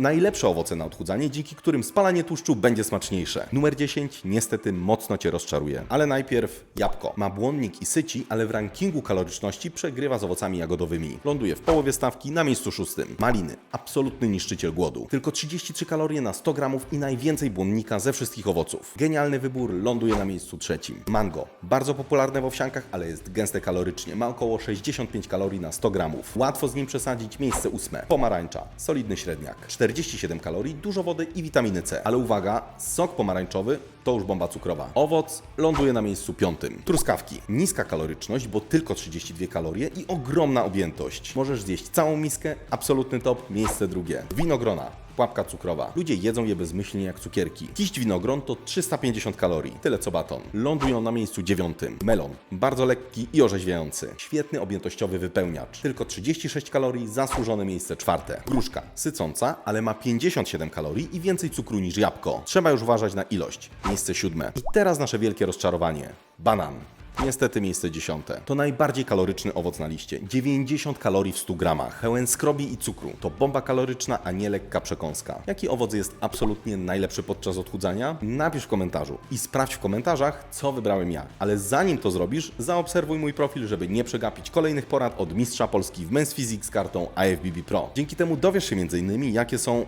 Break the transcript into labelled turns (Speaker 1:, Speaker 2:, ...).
Speaker 1: Najlepsze owoce na odchudzanie, dzięki którym spalanie tłuszczu będzie smaczniejsze. Numer 10 niestety mocno Cię rozczaruje. Ale najpierw jabłko. Ma błonnik i syci, ale w rankingu kaloryczności przegrywa z owocami jagodowymi. Ląduje w połowie stawki na miejscu szóstym. Maliny. Absolutny niszczyciel głodu. Tylko 33 kalorie na 100 gramów i najwięcej błonnika ze wszystkich owoców. Genialny wybór ląduje na miejscu trzecim. Mango. Bardzo popularne w owsiankach, ale jest gęste kalorycznie. Ma około 65 kalorii na 100 gramów. Łatwo z nim przesadzić miejsce ósme. Pomarańcza. Solidny średniak. 47 kalorii, dużo wody i witaminy C. Ale uwaga, sok pomarańczowy to już bomba cukrowa. Owoc ląduje na miejscu piątym. Truskawki. Niska kaloryczność, bo tylko 32 kalorie i ogromna objętość. Możesz zjeść całą miskę, absolutny top, miejsce drugie. Winogrona. Pułapka cukrowa. Ludzie jedzą je bezmyślnie jak cukierki. Kiść winogron to 350 kalorii, tyle co baton. Lądują na miejscu dziewiątym. Melon. Bardzo lekki i orzeźwiający. Świetny objętościowy wypełniacz. Tylko 36 kalorii, zasłużone miejsce czwarte. Gruszka. Sycąca, ale ma 57 kalorii i więcej cukru niż jabłko. Trzeba już uważać na ilość. Miejsce siódme. I teraz nasze wielkie rozczarowanie. Banan. Niestety miejsce dziesiąte. To najbardziej kaloryczny owoc na liście. 90 kalorii w 100 gramach. Pełen skrobi i cukru. To bomba kaloryczna, a nie lekka przekąska. Jaki owoc jest absolutnie najlepszy podczas odchudzania? Napisz w komentarzu i sprawdź w komentarzach, co wybrałem ja. Ale zanim to zrobisz, zaobserwuj mój profil, żeby nie przegapić kolejnych porad od mistrza Polski w Men's Physique z kartą IFBB Pro. Dzięki temu dowiesz się m.in. jakie są